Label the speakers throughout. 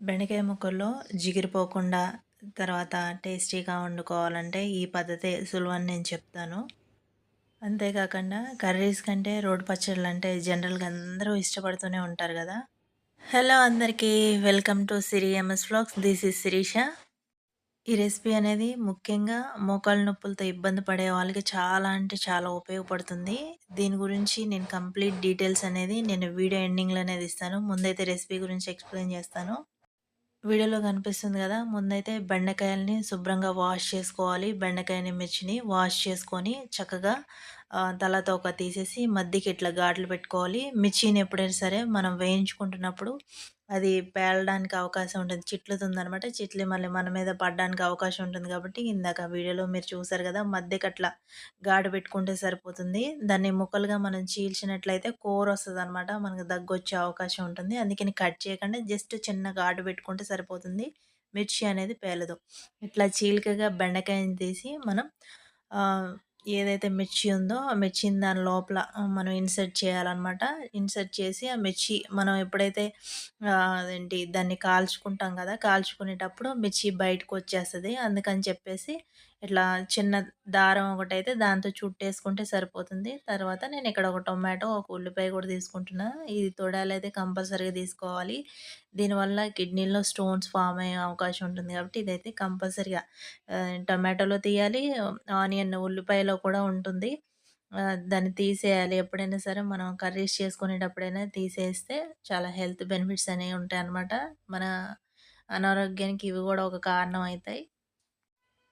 Speaker 1: బెండకాయ ముక్కల్లో జిగిరిపోకుండా తర్వాత టేస్టీగా వండుకోవాలంటే ఈ పద్ధతే సులువని నేను చెప్తాను. అంతేకాకుండా కర్రీస్ కంటే రోడ్ పచ్చళ్ళు అంటే జనరల్గా అందరూ ఇష్టపడుతూనే ఉంటారు కదా. హలో అందరికీ welcome to Siri MS flags this is Sirisha. ఈ రెసిపీ అనేది ముఖ్యంగా మోకాళ్ళ నొప్పులతో ఇబ్బంది పడే వాళ్ళకి చాలా అంటే చాలా ఉపయోగపడుతుంది. దీని గురించి నేను కంప్లీట్ డీటెయిల్స్ అనేది నేను వీడియో ఎండింగ్లో అనేది ఇస్తాను ముందైతే రెసిపీ గురించి ఎక్స్ప్లెయిన్ చేస్తాను. వీడియోలో కనిపిస్తుంది కదా ముందైతే బెండకాయలని శుభ్రంగా వాష్ చేసుకోవాలి. బెండకాయని మిర్చిని వాష్ చేసుకొని చక్కగా తల తోక తీసేసి మధ్యకి ఇట్లా ఘాట్లు పెట్టుకోవాలి. మిర్చిని ఎప్పుడైనా సరే మనం వేయించుకుంటున్నప్పుడు అది పేలడానికి అవకాశం ఉంటుంది. చిట్లుతుంది అనమాట చిట్లి మళ్ళీ మన మీద పడడానికి అవకాశం ఉంటుంది కాబట్టి ఇందాక వీడియోలో మీరు చూసారు కదా మధ్యకి అట్లా గాడు పెట్టుకుంటే సరిపోతుంది. దాన్ని ముక్కలుగా మనం చీల్చినట్లయితే కూర వస్తుంది అనమాట మనకు దగ్గొచ్చే అవకాశం ఉంటుంది. అందుకని కట్ చేయకుండా జస్ట్ చిన్న గాడు పెట్టుకుంటే సరిపోతుంది. మిర్చి అనేది పేలదు. ఇట్లా చీలికగా బెండకాయని తీసి మనం ఏదైతే మిర్చి ఉందో ఆ మిర్చిని దాని లోపల మనం ఇన్సర్ట్ చేయాలన్నమాట. ఇన్సర్ట్ చేసి ఆ మిర్చి మనం ఎప్పుడైతే అదేంటి దాన్ని కాల్చుకుంటాం కదా కాల్చుకునేటప్పుడు మిర్చి బయటకు వచ్చేస్తుంది. అందుకని చెప్పేసి ఇట్లా చిన్న దారం ఒకటైతే దాంతో చుట్టేసుకుంటే సరిపోతుంది. తర్వాత నేను ఇక్కడ ఒక టొమాటో ఒక ఉల్లిపాయ కూడా తీసుకుంటున్నా. ఇది తొడాలు అయితే కంపల్సరీగా తీసుకోవాలి. దీనివల్ల కిడ్నీలో స్టోన్స్ ఫామ్ అయ్యే అవకాశం ఉంటుంది కాబట్టి ఇదైతే కంపల్సరీగా టొమాటోలో తీయాలి. ఆనియన్ ఉల్లిపాయలో కూడా ఉంటుంది. దాన్ని తీసేయాలి. ఎప్పుడైనా సరే మనం కర్రీస్ చేసుకునేటప్పుడైనా తీసేస్తే చాలా హెల్త్ బెనిఫిట్స్ అనేవి ఉంటాయి అన్నమాట మన అనారోగ్యానికి ఇవి కూడా ఒక కారణం అవుతాయి.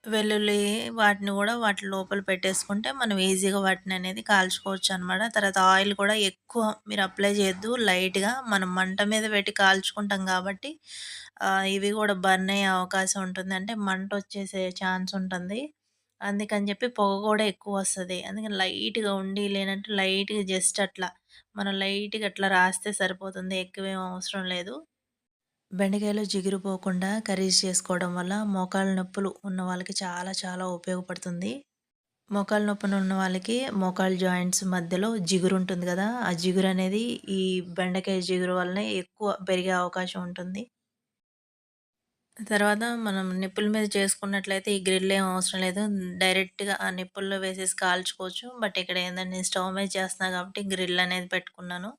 Speaker 1: వెల్లుల్లి వాటిని కూడా వాటి లోపల పెట్టేసుకుంటే మనం ఈజీగా వాటిని అనేది కాల్చుకోవచ్చు అనమాట తర్వాత ఆయిల్ కూడా ఎక్కువ మీరు అప్లై చేయొద్దు. లైట్గా మనం మంట మీద పెట్టి కాల్చుకుంటాం కాబట్టి ఇవి కూడా బర్న్ అయ్యే అవకాశం ఉంటుంది. అంటే మంట వచ్చేసే ఛాన్స్ ఉంటుంది. అందుకని చెప్పి పొగ కూడా ఎక్కువ వస్తుంది. అందుకని లైట్గా ఉండి లేనంటే లైట్గా జస్ట్ అట్లా మనం లైట్గా అట్లా రాస్తే సరిపోతుంది. ఎక్కువేం అవసరం లేదు. బెండకాయలు జిగురు పోకుండా కర్రీస్ చేసుకోవడం వల్ల మోకాళ్ళ నొప్పులు ఉన్న వాళ్ళకి చాలా చాలా ఉపయోగపడుతుంది. మోకాళ్ళ నొప్పులు ఉన్న వాళ్ళకి మోకాళ్ళ జాయింట్స్ మధ్యలో జిగురు ఉంటుంది కదా ఆ జిగురు అనేది ఈ బెండకాయ జిగురు వల్లనే ఎక్కువ పెరిగే అవకాశం ఉంటుంది. తర్వాత మనం నిప్పుల మీద చేసుకున్నట్లయితే ఈ గ్రిల్ ఏం అవసరం లేదు. డైరెక్ట్గా ఆ నిప్పుల్లో వేసేసి కాల్చుకోవచ్చు. బట్ ఇక్కడ ఏంటంటే స్టవ్ మీద చేస్తున్నా కాబట్టి గ్రిల్ అనేది పెట్టుకున్నాను.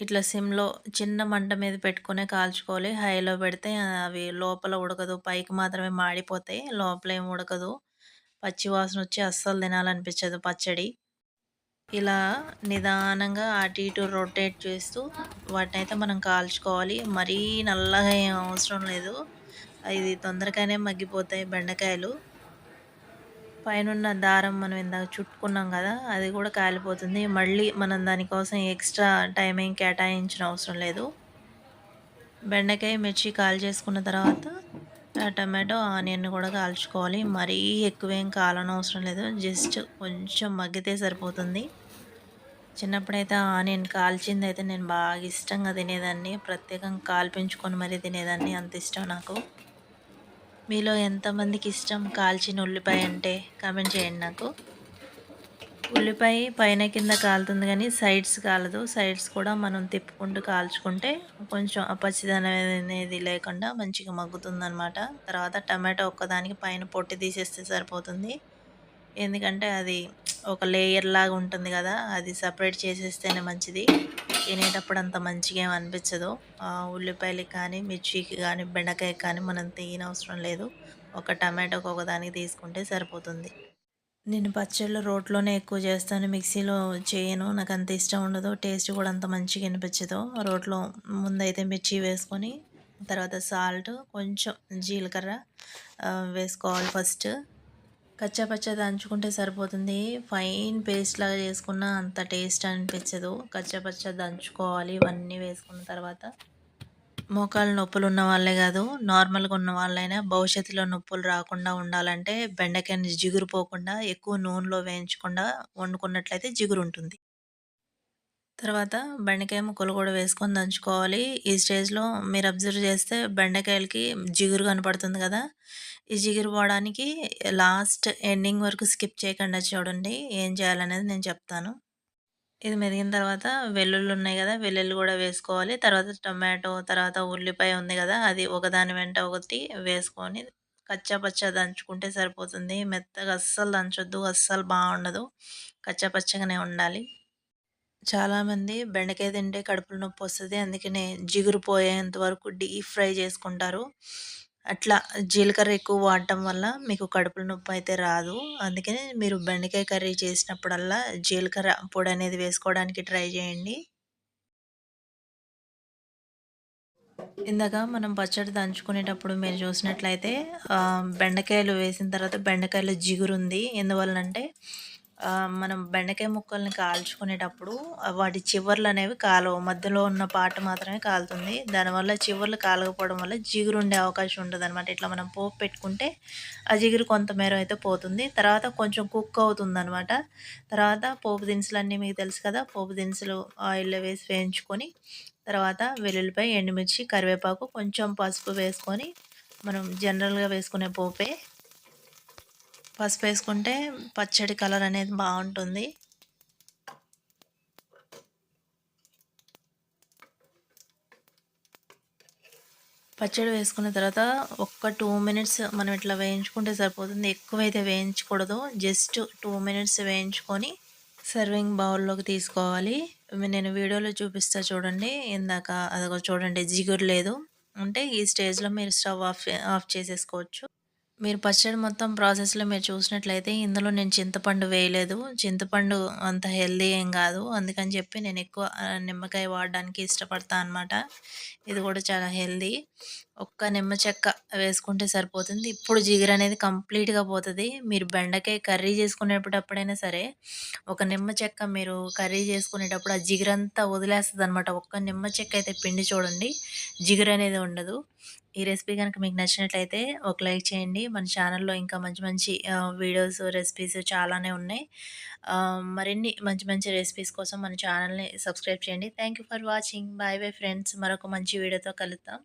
Speaker 1: ఇట్లా సిమ్‌లో చిన్న మంట మీద పెట్టుకునే కాల్చుకోవాలి. హైలో పెడితే అవి లోపల ఉడకదు. పైకి మాత్రమే మాడిపోతాయి. లోపల ఏమి ఉడకదు. పచ్చి వాసన వచ్చి అస్సలు తినాలనిపించదు పచ్చడి. ఇలా నిదానంగా అటు ఇటు రొటేట్ చేస్తూ వాటిని అయితే మనం కాల్చుకోవాలి. మరీ నల్లగా ఏం అవసరం లేదు. ఇది తొందరగానే మగ్గిపోతాయి బెండకాయలు. పైనున్న దారం మనం ఇందాక చుట్టుకున్నాం కదా అది కూడా కాలిపోతుంది. మళ్ళీ మనం దానికోసం ఎక్స్ట్రా టైం ఏం కేటాయించిన అవసరం లేదు. బెండకాయ మిర్చి కాల్ చేసుకున్న తర్వాత టమాటో ఆనియన్ కూడా కాల్చుకోవాలి. మరీ ఎక్కువేం కాలనవసరం లేదు. జస్ట్ కొంచెం మగ్గితే సరిపోతుంది. చిన్నప్పుడైతే ఆనియన్ కాల్చింది అయితే నేను బాగా ఇష్టంగా తినేదాన్ని. ప్రత్యేకంగా కాల్పించుకొని మరీ తినేదాన్ని. అంత ఇష్టం నాకు. మీలో ఎంతమందికి ఇష్టం కాల్చిన ఉల్లిపాయ అంటే కామెంట్ చేయండి నాకు. ఉల్లిపాయ పైన కింద కాలుతుంది కానీ సైడ్స్ కాలదు. సైడ్స్ కూడా మనం తిప్పుకుంటూ కాల్చుకుంటే కొంచెం అపచ్చిదనం అనేది లేకుండా మంచిగా మగ్గుతుందనమాట తర్వాత టమాటో ఒక్కదానికి పైన పొట్టి తీసేస్తే సరిపోతుంది. ఎందుకంటే అది ఒక లేయర్ లాగా ఉంటుంది కదా అది సపరేట్ చేసేస్తేనే మంచిది. తినేటప్పుడు అంత మంచిగా ఏమి అనిపించదు ఉల్లిపాయలకి కానీ మిర్చికి కానీ బెండకాయకి కానీ మనం తీయనవసరం లేదు. ఒక టమాటోకి ఒకదానికి తీసుకుంటే సరిపోతుంది. నేను పచ్చళ్ళు రోట్లోనే ఎక్కువ చేస్తాను. మిక్సీలో చేయను. నాకు అంత ఇష్టం ఉండదు. టేస్ట్ కూడా అంత మంచిగా అనిపించదు రోట్లో ముందైతే మిర్చి వేసుకొని తర్వాత సాల్ట్ కొంచెం జీలకర్ర వేసుకోవాలి ఫస్ట్. కచ్చపచ్చ దంచుకుంటే సరిపోతుంది. ఫైన్ పేస్ట్ లాగా చేసుకున్న అంత టేస్ట్ అనిపించదు. కచ్చపచ్చ దంచుకోవాలి. ఇవన్నీ వేసుకున్న తర్వాత మోకాలు నొప్పులు ఉన్న వాళ్ళే కాదు నార్మల్గా ఉన్న వాళ్ళైనా భవిష్యత్తులో నొప్పులు రాకుండా ఉండాలంటే బెండకాయని జిగురు పోకుండా ఎక్కువ నూనెలో వేయించకుండా వండుకున్నట్లయితే జిగురు ఉంటుంది. తర్వాత బెండకాయ ముక్కలు కూడా వేసుకొని దంచుకోవాలి. ఈ స్టేజ్లో మీరు అబ్జర్వ్ చేస్తే బెండకాయలకి జిగురు కనపడుతుంది కదా. ఈ జిగురు పోవడానికి లాస్ట్ ఎండింగ్ వరకు స్కిప్ చేయకుండా చూడండి ఏం చేయాలనేది నేను చెప్తాను. ఇది మెదిగిన తర్వాత వెల్లుల్లి ఉన్నాయి కదా వెల్లుల్లి కూడా వేసుకోవాలి. తర్వాత టొమాటో తర్వాత ఉల్లిపాయ ఉంది కదా అది ఒకదాని వెంట ఒకటి వేసుకొని కచ్చా పచ్చా దంచుకుంటే సరిపోతుంది. మెత్తగా అస్సలు దంచొద్దు అస్సలు బాగుండదు. కచ్చా పచ్చగానే ఉండాలి. చాలామంది బెండకాయ తింటే కడుపులో నొప్పి వస్తుంది. అందుకనే జిగురు పోయేంత వరకు డీప్ ఫ్రై చేసుకుంటారు. అట్లా జీలకర్ర ఎక్కువ వాడటం వల్ల మీకు కడుపులో నొప్పి అయితే రాదు. అందుకని మీరు బెండకాయ కర్రీ చేసినప్పుడల్లా జీలకర్ర పొడి అనేది వేసుకోవడానికి ట్రై చేయండి. ఇందాక మనం పచ్చడి దంచుకునేటప్పుడు మీరు చూసినట్లయితే బెండకాయలు వేసిన తర్వాత బెండకాయలు జిగురుంది. ఎందువల్లంటే మనం బెండకాయ ముక్కల్ని కాల్చుకునేటప్పుడు వాటి చివర్లు అనేవి కాలవు. మధ్యలో ఉన్న పాట మాత్రమే కాలుతుంది. దానివల్ల చివర్లు కాలకపోవడం వల్ల జిగురు ఉండే అవకాశం ఉంటుంది అనమాట ఇట్లా మనం పోపు పెట్టుకుంటే ఆ జిగురు కొంతమేర అయితే పోతుంది. తర్వాత కొంచెం కుక్ అవుతుంది అనమాట తర్వాత పోపు దినుసులు అన్నీ మీకు తెలుసు కదా పోపు దినుసులు ఆయిల్లో వేసి వేయించుకొని తర్వాత వెల్లుల్లిపాయ ఎండుమిర్చి కరివేపాకు కొంచెం పసుపు వేసుకొని మనం జనరల్గా వేసుకునే పోపే పసుపు వేసుకుంటే పచ్చడి కలర్ అనేది బాగుంటుంది. పచ్చడి వేసుకున్న తర్వాత ఒక్క టూ మినిట్స్ మనం ఇట్లా వేయించుకుంటే సరిపోతుంది. ఎక్కువైతే వేయించకూడదు. జస్ట్ టూ మినిట్స్ వేయించుకొని సర్వింగ్ బౌల్లోకి తీసుకోవాలి. నేను వీడియోలో చూపిస్తా చూడండి. ఇందాక అదొక చూడండి జిగురు లేదు. అంటే ఈ స్టేజ్లో మీరు స్టవ్ ఆఫ్ ఆఫ్ చేసేసుకోవచ్చు. మీరు పచ్చడి మొత్తం ప్రాసెస్లో మీరు చూసినట్లయితే ఇందులో నేను చింతపండు వేయలేదు. చింతపండు అంత హెల్దీ ఏం కాదు. అందుకని చెప్పి నేను ఎక్కువ నిమ్మకాయ వాడడానికి ఇష్టపడతాను అనమాట ఇది కూడా చాలా హెల్దీ ఒక్క నిమ్మ చెక్క వేసుకుంటే సరిపోతుంది. ఇప్పుడు జిగురు అనేది కంప్లీట్గా పోతుంది. మీరు బెండకాయ కర్రీ చేసుకునేటప్పుడు ఎప్పుడైనా సరే ఒక నిమ్మ చెక్క మీరు కర్రీ చేసుకునేటప్పుడు ఆ జిగురంతా వదిలేస్తుంది అనమాట ఒక్క నిమ్మ చెక్క అయితే పిండి చూడండి జిగురు అనేది ఉండదు. ఈ రెసిపీ కనుక మీకు నచ్చినట్లయితే ఒక లైక్ చేయండి. మన ఛానల్లో ఇంకా మంచి మంచి వీడియోస్ రెసిపీస్ చాలానే ఉన్నాయి. మరిన్ని మంచి మంచి రెసిపీస్ కోసం మన ఛానల్ని సబ్స్క్రైబ్ చేయండి. Thank for watching. Bye bye friends. మరొక మంచి వీడియోతో కలుద్దాం.